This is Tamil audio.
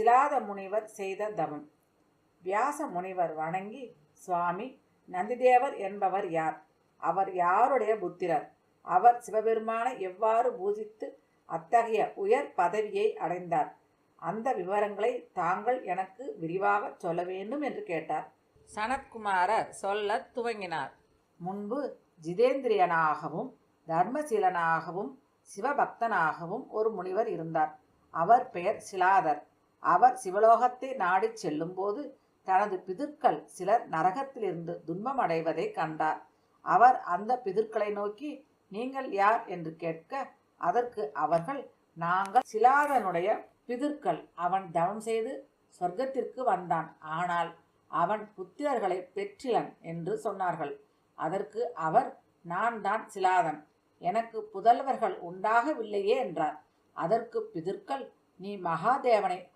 சிலாத முனிவர் செய்த தவம். வியாச முனிவர் வணங்கி சுவாமி நந்திதேவர் என்பவர் யார்? அவர் யாருடைய புத்திரர்? அவர் சிவபெருமானை எவ்வாறு பூஜித்து அத்தகைய உயர் பதவியை அடைந்தார்? அந்த விவரங்களை தாங்கள் எனக்கு விரிவாக சொல்ல வேண்டும் என்று கேட்டார். சனத்குமாரர் சொல்லத் துவங்கினார். முன்பு ஜிதேந்திரியனாகவும் தர்மசீலனாகவும் சிவபக்தனாகவும் ஒரு முனிவர் இருந்தார். அவர் பெயர் சிலாதர். அவர் சிவலோகத்தை நாடிச் செல்லும்போது தனது பிதுர்கள் சிலர் நரகத்திலிருந்து துன்பம் அடைவதை கண்டார். அவர் அந்த பிதுர்களை நோக்கி நீங்கள் யார்? என்று கேட்க அதற்கு அவர்கள் நாங்கள். சிலாதனுடைய பிதுர்கள் அவன் தவம் செய்து சொர்க்கத்திற்கு வந்தான். ஆனால் அவன் புத்திரர்களை பெற்றிலன் என்று சொன்னார்கள். அதற்கு அவர் நான் தான் சிலாதன். எனக்கு புதல்வர்கள் உண்டாகவில்லையே என்றார். அதற்கு பிதுர்கள் நீ மகாதேவனை